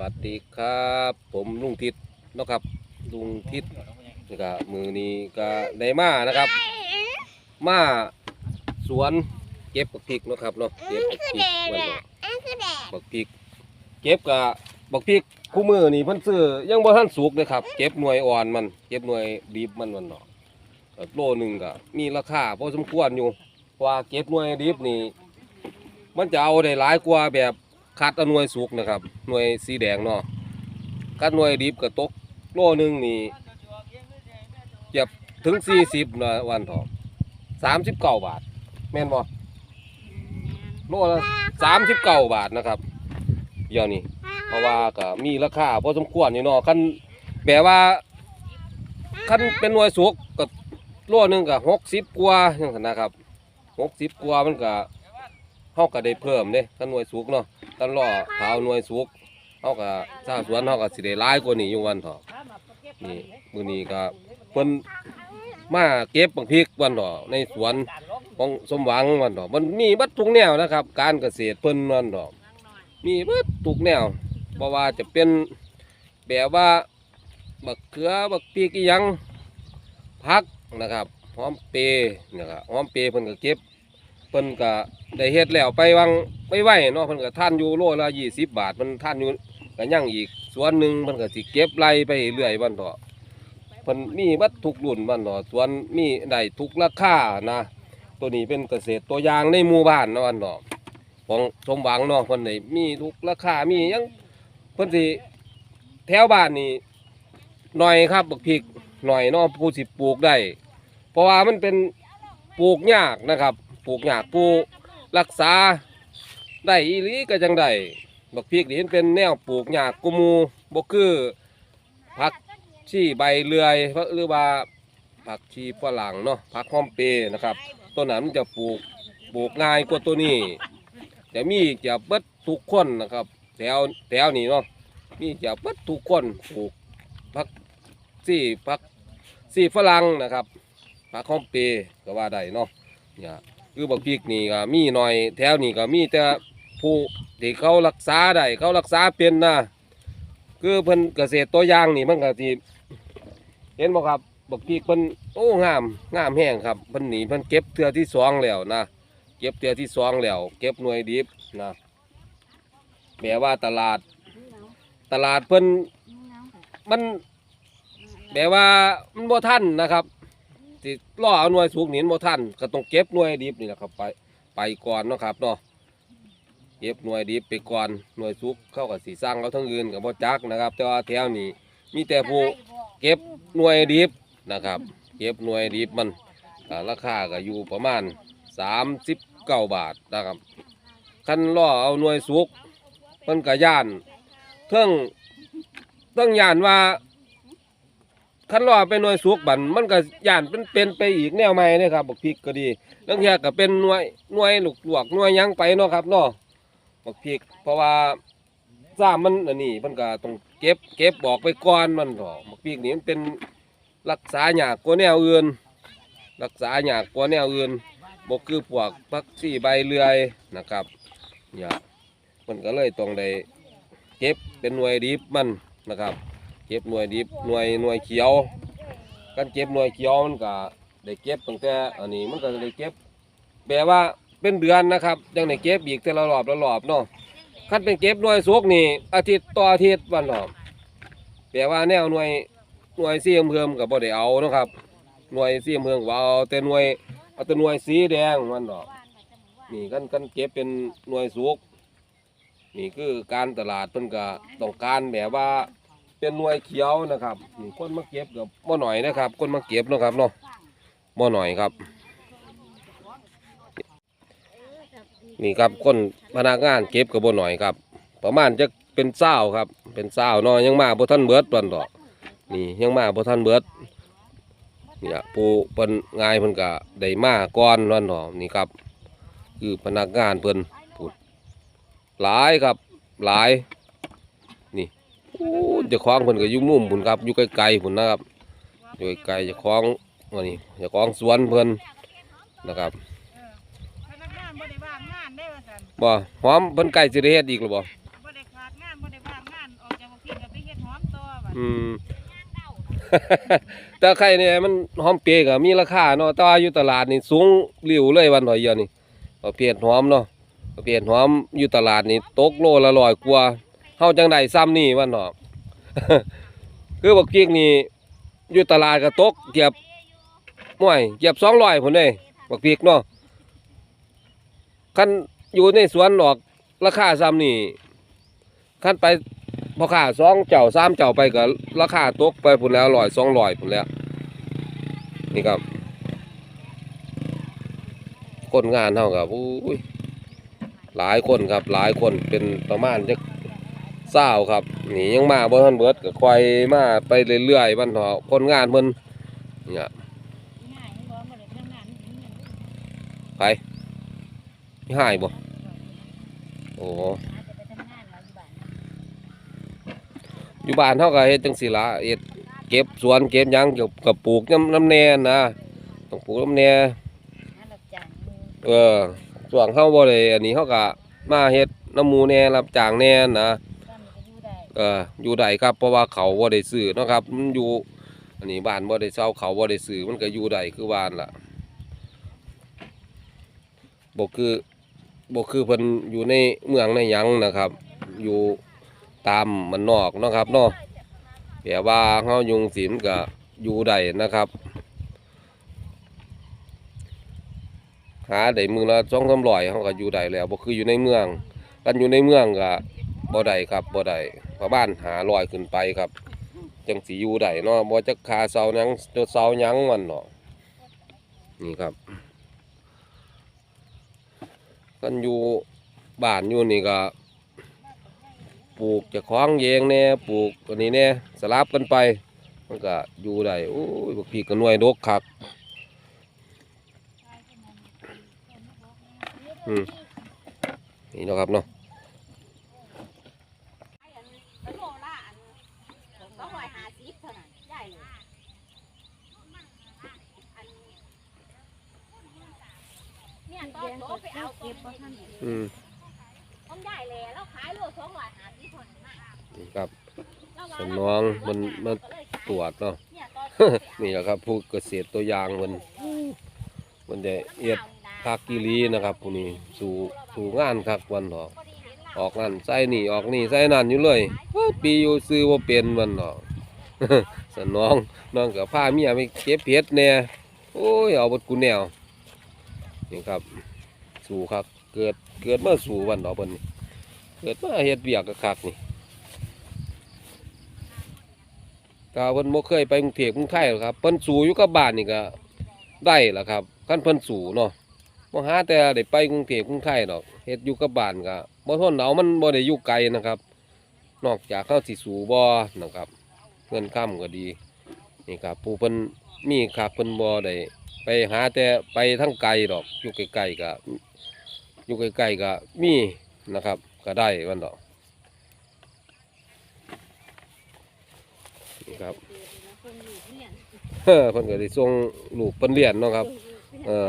วัสดีครับ ผมลุงทิศนะครับลุงทิศนี่ก็มือนี้ก็ได้มานะครับ มาสวนเก็บบักพริกนะครับเนาะเก็บบักพริกวันเนาะบักพริก เก็บกับบักพริกคู่มือนี่เพิ่นซื้อยังบ่ทันสุกเลยครับ เก็บหน่วยอ่อนมัน เก็บหน่วยดิบมันวันเนาะโลหนึ่งก็มีราคาพอสมควรอยู่ว่าเก็บหน่วยดิบนี่มันจะเอาได้หลายกว่าแบบ คัดเอาหน่วยสุกนะครับ หน่วยสีแดงเนาะคัดหน่วยดิบก็ตกโลหนึ่งนี่เกือบถึง40นะวันทอง39บเก้าบาท แม่นบ่โลละ39บเก้าบาทนะครับเดี๋ยวนี้เพราะว่าก็มีราคาพอสมควรอยู่เนาะคันแบบว่าคันเป็นหน่วยสุกก็โลหนึ่งก็60กสิบกว่าจังซั่นนะครับ60กว่ามันก็เฮาก็ได้เพิ่มเด้ถ้าหน่วยสุกเนาะ ถ้ารอเท้าหน่วยสุกเฮาก็ชาวสวนเฮาก็สิได้หลายกว่านี้อยู่วันเถาะนี่มือนี้ก็เพิ่นมาเก็บบักพริกวันเถาะในสวนของสมหวังวันเถาะมันมีบัดทุกแนวนะครับ การเกษตรเพิ่นวันเถาะมีบัดทุกแนวเพราะว่าจะเป็นแบบว่าบักเขือบักพริกอีหยังผักนะครับหอมเปรย์นะครับหอมเปรย์เพิ่นก็เก็บ เพิ่นก็ได้เฮ็ดแล้วไปวังไปไหวเนาะเพิ่นก็ท่านอยู่โลละ20บบาทมันท่านอยู่ก็ยังอีกส่วนหนึ่งเพิ่นก็สิเก็บไล่ไปเรื่อยบันเถาะเพิ่นมีบัดทุกรุ่นบันเถาะสวนมีได้ทุกราคานะ ตัวนี้เป็นเกษตรตัวอย่างในหมู่บ้านเนาะบันเถาะของสมหวังเนาะเพิ่นได้มีทุกราคามียังเพิ่นสิแถวบ้านนี่หน่อยครับบักพริกหน่อยเนาะผู้สิปลูกได้ เพราะว่ามันเป็นปลูกยากนะครับ ปลูกหยากปลูกรักษาได้อีหลีก็จังได้บักพริกนี่นเป็นแนวปลูกหยากกุมูบ่คือผักชีใบเลื่อยหรือว่าผักชีฝรั่งเนาะผักหอมเปรย์นะครับต้นนั้นมันจะปลูกปลูกง่ายกว่าตัวนี้จะมีจะเบิดทุกคนนะครับ แถวแถวนี้เนาะมีจะเบิดทุกคนปลูกผักชีผักชีฝรั่งนะครับผักหอมเปรย์ก็ว่าได้เนาะเนี่ย คือบักพริกนี่ก็มีหน่อยแถวนี่ก็มีแต่ผู้ที่เขารักษาได้เขารักษาเป็นนะคือเพิ่นเกษตรตัวอย่างนี่มันก็สิเห็นบ่ครับบักพริกเพิ่นโอ้งามงามแห้งครับเพิ่นหนีเพิ่นเก็บเทือที่สองแล้วนะเก็บเทือที่สองแล้ว เก็บหน่วยดิบนะแม้ว่าตลาด ตลาดเพิ่นมันแบบว่ามันบ่ทันนะครับ สิล่อเอาหน่วยสูงหนินบ่ทันก็ต้องเก็บหน่วยดิบนี่แหละครับไปไปก่อนเนาะครับเนาะเก็บหน่วยดิบไปก่อนหน่วยสุกเข้ากับสีสร้างเอาทั้งอื่นกับบ่จักนะครับ แต่ว่าแถวนี้มีแต่ผู้เก็บหน่วยดิบนะครับ เก็บหน่วยดิบมันราคาก็อยู่ประมาณ 39 บาทนะครับคันล่อเอาหน่วยสุกเพิ่นก็ย่านเทิงเทิงย่านว่า คันรอเป็นหน่วยสุกบันมันก็ย่านเป็นเป็นไปอีกแนวใหม่เด้ครับบักพริกก็ดีลังเทียก็เป็นหน่วยหน่วยลูกลวกหน่วยยังไปเนาะครับเนาะบักพริก เพราะว่าซ้ามันอันนี้มันก็ต้องเก็บเก็บบอกไปก่อนมันเถอะบักพริกนี่มันเป็นรักษาหยากกว่าแนวอื่น รักษาหยากกว่าแนวอื่นบ่คือพวกผักชีใบเลื่อยนะครับเนี่ยมันก็เลยต้องได้เก็บเป็นหน่วยดิบมันนะครับ เก็บหน่วยดิบหน่วยหน่วยเขียวการเก็บหน่วยเขียวมันก็ได้เก็บตั้งแต่อันนี้มันก็ได้เก็บแบบว่าเป็นเดือนนะครับยังได้เก็บอีกแต่ละรอบละรอบเนาะคันเป็นเก็บหน่วยสุกนี่อาทิตย์ต่ออาทิตย์วันรอบแปลว่าแนวหน่วยหน่วยสีเพิ่มกับบ่ได้เอานะครับหน่วยสีเพิ่มว่าเอาแต่หน่วยเอาแต่หน่วยสีแดงวันรอบนี่กันกันเก็บเป็นหน่วยสุกนี่คือการตลาดเพิ่นก็ต้องการแบบว่า เป็นหน่วยเขียวนะครับนี่คนมาเก็บกับบ่หน่อยนะครับคนมาเก็บเนาะครับเนาะบ่หน่อยครับ นี่ครับคนพนักงานเก็บกับบ่หน่อยครับ ประมาณจะเป็นเศร้าครับ เป็นเศร้าเนาะยังมาบ่ทันเบิดวันดอกนี่ยังมาบ่ทันเบิดเนี่ยผู้เพิ่นง่ายเพิ่นก็ได้มาก่อนวันดอกนี่ครับ คือพนักงานเพิ่นพูดหลายครับหลาย จะคล้าของเพิ่นก็อยู่มุมพุ่นครับอยู่ไกลๆพุ่นนะครับอยู่ไกลจะคล้าของว่านี่จะคล้าของสวนเพิ่นนะครับบ่หอมเพิ่นใกล้สิได้เฮ็ดอีกหรือบ่บ่ได้ขาดงานได้ว่างงานออกอืมแต่ไข่เนี่ยมันหอมเปรย์ก็มีราคาเนาะแต่ว่าอยู่ตลาดนี่สูงหลิวเลยวันหน่อยเดียวนี่เประเภทหอมเนาะเประเภทหอมอยู่ตลาดนี่ตกโลละร้อยกว่า เฮาจังไดซ้ำนี่วันเนาะคือบักพริกนี่อยู่ตลาดก็ตกเกือบห่วยเกือบ200พุ่นเด้บักพริกเนาะคันอยู่ในสวนออกราคาซ้ำนี่คันไปพอขาสองเจ้าสามเจ้าไปก็ราคาตกไปพุ่นแล้วร้อยสองร้อยพุ่นแล้ว นี่ครับคนงานเท่ากับอุ้ยหลายคนครับหลายคนเป็นประมาณจักเศร้าครับ นี่ยังมาบ่ทันเบิดก็คอยมาไปเรื่อยๆมันเถาะคนงานเพิ่นเนี่ยง่ายบ่บ่ได้ทำงานนี่เงินไปหายบ่โอ้อาจจะไปทำงานแล้วอยู่บ้านอยู่านเฮาก็เฮ็ดจังซี่ล่ะเฮ็ดเก็บสวนเก็บยังเกี่ยวกับปลูกน้ำน้ำแน่นะต้องปลูกน้ำแน่เออส่วนเฮาบ่ได้อันนี้เฮาก็มาเฮ็ดน้ำมูแน่รับจ้างแน่นะ เอออยู่ได้ครับเพราะว่าเขาบ่ได้ซื้อเนาะครับมันอยู่อันนี้บ้านบ่ได้เช่าเขาบ่ได้ซื้อมันก็อยู่ได้คือบ้านล่ะบ่คือบ่คือเพิ่นอยู่ในเมืองในหยังนะครับ อยู่ตามมันนอกเนาะครับเนาะแต่ว่าเฮายุงศิลป์ก็อยู่ได้นะครับ หาได้มือละ2 3 0 0เฮาก็อยู่ได้แล้วบ่คืออยู่ในเมืองกันอยู่ในเมืองก็บ่ได้ครับบ่ได้ เพราะบ้านหาลอยขึ้นไปครับ จังสิอยู่ได้เนาะบ่จักคาเสาหยังตัวเสาหยังมันเนาะนี่ครับกันอยู่บ้านอยู่นี่ก็ปลูกจะคล้าของเยงแน่ปลูกอันนี้แน่สลับกันไป มันก็อยู่ได้โอ้ยบักพีก็หน่วยดกคักอืมนี่นะครับเนาะ ไปโลละอันสองร้อยห้าสิบเท่านั้นใหญ่เลยอันเนี่ย ตอนโตไปเอาตอนนี้อืมต้องใหญ่เลยแล้วขายโลสองร้อยห้าสิบเท่านั้นน่ะนี่ครับแล้วว่าสนองมันมาตรวจเนาะเนี่ยตอนนี่แหละครับผู้เกษตรตัวอย่างมันมันจะเอียดคักกิลีนะครับผู้นี้สู่สู่งานคักวันเถอะออกนั่นใส่นี่ออกนี่ใส่นั่นอยู่เลยเฮ้ยปีอยู่ซื้อว่าเป็นมันเถอะสนองน้องกับผ้าเมียไปเก็บเพชรแน่โอ้ยเอาบดกูแนว นี่ครับ สู่คักเกิดเกิดเมาสู่วันเถอะเพิ่นนี่เกิดมาเฮ็ดเบียกกคักนี่ก็เพิ่นบ่เคยไปกรุงเทพกรุงไทยหรอกครับเพิ่นสู่อยู่กับบ้านนี่ก็ได้ล่ะครับคันเพิ่นสู่เนาะบ่หาแต่ได้ไปกรุงเทพกรุงไทยดอกเฮ็ดอยู่กับบ้านก็บ่ทนเอามันบ่ได้อยู่ไกลนะครับ นอกจากเข้าสิสู่บ่นะครับ เงินค้ำก็ดีนี่ครับผู้เพิ่นมีครับเพิ่นบ่ได้ ไปหาแต่ไปทางไกลดอกอยู่ใกล้ๆก็อยู่ใกล้ๆก็มีนะครับ ก็ได้วันดอกนี่ครับเออเพิ่นก็ได้ส่งลูกเพิ่นเรียนเนาะครับ เออ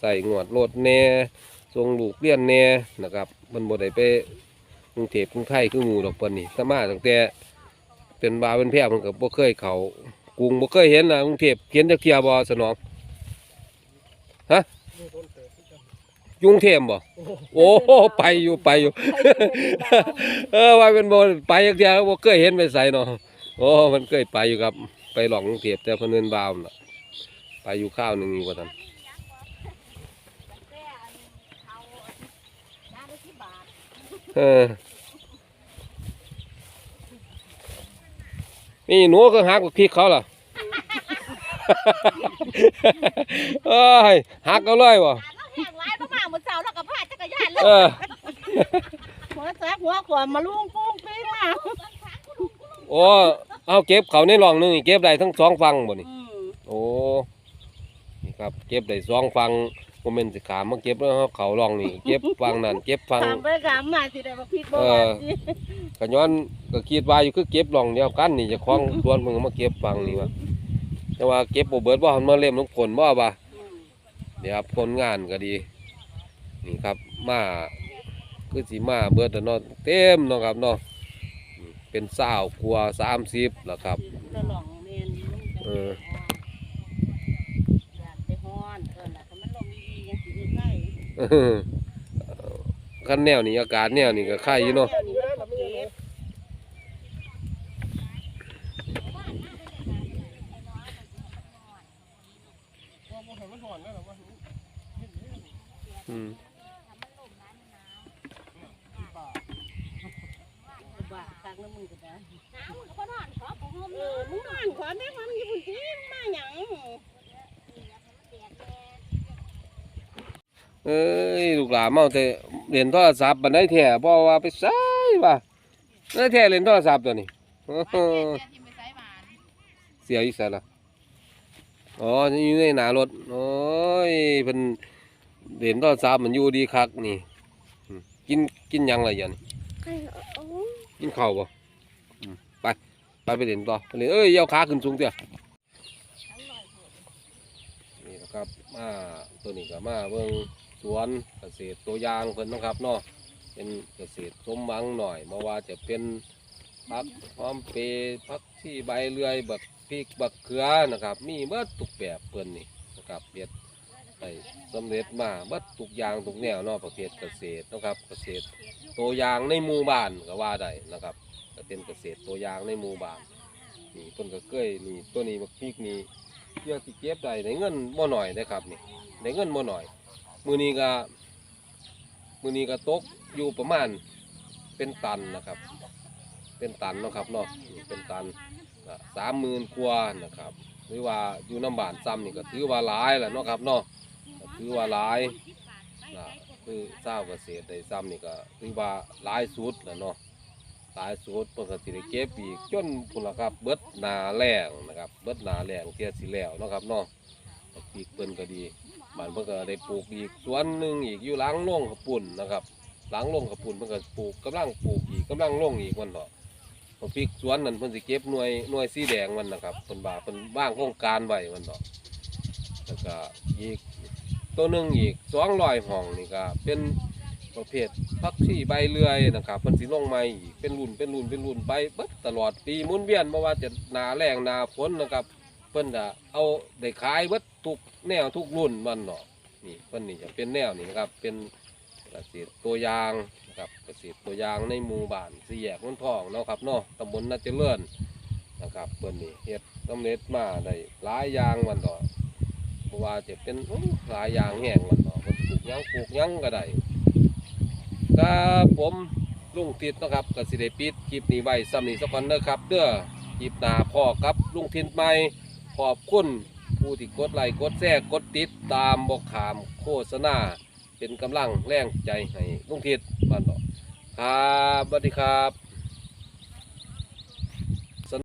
ใส่งวดรถแน่ส่งลูกเรียนแน่นะครับเพิ่นบ่ได้ไปกรุงเทพกรุงไทยคือหมู่ดอกเพิ่นนี่ถ้ามาตั้งแต่เป็นบาเป็นแพร่เพิ่นก็บ่เคยเขากรุงบ่เคยเห็นนะกรุงเทพเห็นจักเที่ยบ่สนองฮะอ ยกรุงเทพบ่ โอ้ไปอยู่ไปอยู่ เออว่าเป็นบ่ไปจักเที่ยบ่เคยเห็นไปไสเนาะโอ้มันเคยไปอยู่ครับ ไปหลอกกรุงเทพแต่เพิ่นเอิ้นบาวน่ะไปอยู่ข้าวหนึงอยู่ว่าซั่นแต่อันเขาน้ำละสิบบาทเออนี่หนูก็หักพริกเขาล่ะ เอ้ยหักเอาเลยบ่แล้วแเลยเออ หัวแซกหัวขวานมาลุงปุ้งปิ้งมาโอ้เอาเก็บเขาในร่องหนึงนี่เก็บได้ทั้งสองฝั่งบ่นี่ อืมโอ้ นี่ครับ เก็บได้สองฝั่งบ่แม่นสิขามมาเก็บแล้วเอาเขาร่องนี่ เก็บฝั่งนั้นเก็บฝั่งตามไปถามมาสิได้บ่ผิดบ่เอว่าอ สิก็ย้อนก็คิดว่าอยู่คือเก็บหลองเดียวกันนี่เจะคล้าของ สวนมึงมาเก็บฟังนี่ว่าแต่ว่าเก็บบ่เบิดบ่มันมาเล่มลงผลบ่ว่าอืม เดี๋ยวครับผลงานก็ดี นี่ครับมาคือสิมาเบิดแล้วเนาะเต็มเนาะครับเนาะอืมเป็นสาวกลัวสามสิบแล้วครับตะหลองแม่นลุงจังเอออยากไปฮ้อนเออล่ะถ้ามันลมดีๆยังสิมีไข่ขั้นแนวนี้อากาศแนวนี้ก็ไข่อยู่เนาะแก้วนี่มันก็เก็บอืม บ่าตักน้ำมือก็ได้ น้ำก็นอนขอผมห่ม เออมึงนอนขอได้ความอยู่พุ่นติมึงมาหยังเอ้ยลูกหลานเมาแต่เล่นโทรศัพท์บันไดแท้บ่ว่าไปไสว่าบันไดแท้เล่นโทรศัพท์ตัวนี้โอ้โหเสียอีกแล้วล่ะอ๋ออยู่ในหนารถโอ้ยเพิ่นเล่นโทรศัพท์มันอยู่ดีคักนี่ กินกินยังล่ะยันไข่เอากินข้าวบ่อืมไป ไปไปเล่นต่อไปเล่นเอ้ยเอาขาขึ้นสูงเตี้ยนี่นะครับมาตัวนี้ก็มาเบิ่งสวนเกษตรตัวยางเพิ่นนะครับเนาะเป็นเกษตรสมหวังหน่อยมาว่าจะเป็นผักหอมเปรย์ผักที่ใบเลื่อยบักพริกบักเขือนะครับ มีเบิดทุกแบบเพิ่นนี่นะครับเฮ็ดได้สำเร็จมาเบิดทุกยางทุกแนวเนาะประเภทเกษตรนะครับ เกษตรตัวยางในหมู่บ้านก็ว่าได้นะครับ ก็เป็นเกษตรตัวอย่างในหมู่บ้านนี่ต้นก็เกยนี่ตัวนี้บักพริกนี่เพื่อที่เก็บได้ได้เงินบ่หน่อยนะครับนี่ได้เงินบ่หน่อย มือนี้ก็มือนี้ก็ตกอยู่ประมาณเป็นตันนะครับ เป็นตันเนาะครับเนาะเป็นตันสามหมื่นกว่านะครับหรือว่าอยู่น้ำบานซ้ำนี่ก็ถือว่าหลายแหละเนาะครับเนาะถือว่าหลายนะคือเศร้าวเกษตรได้ซ้ำนี่ก็ถือว่าหลายสุดแหล้วเนาะ หลายสุดเพิ่นก็สิได้เก็บอีกจนพุ่นละครับ เบิดนาแรงนะครับเบิดนาแรงเทียสิแล้วเนาะครับเนาะอีกเพิ่นก็ดีบ้านเพิ่นก็ได้ปลูกอีกสวนหนึ่งอีกอยู่หลังโรงขปุ่นนะครับหลังโรงขปุ่นเพิ่นก็ปลูกกำลังปลูกอีกกำลังลงอีกวันเนาะพอพริกสวนนั้นเพิ่นสิเก็บหน่วยหน่วยสีแดงมันนะครับเพิ่นว่าเพิ่นว่างโครงการไว้มันเนาะแล้วก็อีกตัวหนึ่งอีกสองรอยห้องนี่ก็เป็น ประเภทพักที่ใบเลื่อยนะครับมันสิลงมาอีกเป็นรุ่นเป็นรุ่นเป็นรุ่นไปเบิดตลอดปีหมุนเวียนบ่ว่าจะหนาแรงหนาฝนนะครับ เพิ่นจะเอาได้ขายเบิดทุกแนวทุกรุ่นมันเนาะนี่เพิ่นนี่จะเป็นแนวนี่นะครับเป็นเกษตรตัวอย่างนะครับเกษตรตัวอย่างในหมู่บ้านสี่แยกนนทองเนาะครับเนาะตำบลนาเจริญนะครับเพิ่นนี่เฮ็ดสำเร็จมาได้หลายอย่างมันเนาะเพราะว่าจะเป็นหลายอย่างแห้งมันเนาะมันปลูกยังปลูกยังก็ได้ ครับผมลุงทิดนะครับกสิเดปิดคลิปนี้ไว้ซ้ำนี้สักคนเด้อครับเด้อคลิปหน้าพ่อกับลุงทินใหม่ขอบคุณผู้ที่กดไลค์กดแชร์กดติดตามบอกขามโฆษณาเป็นกำลังแรงใจให้ลุงทิดบ้านเราครับสวัสดีครับ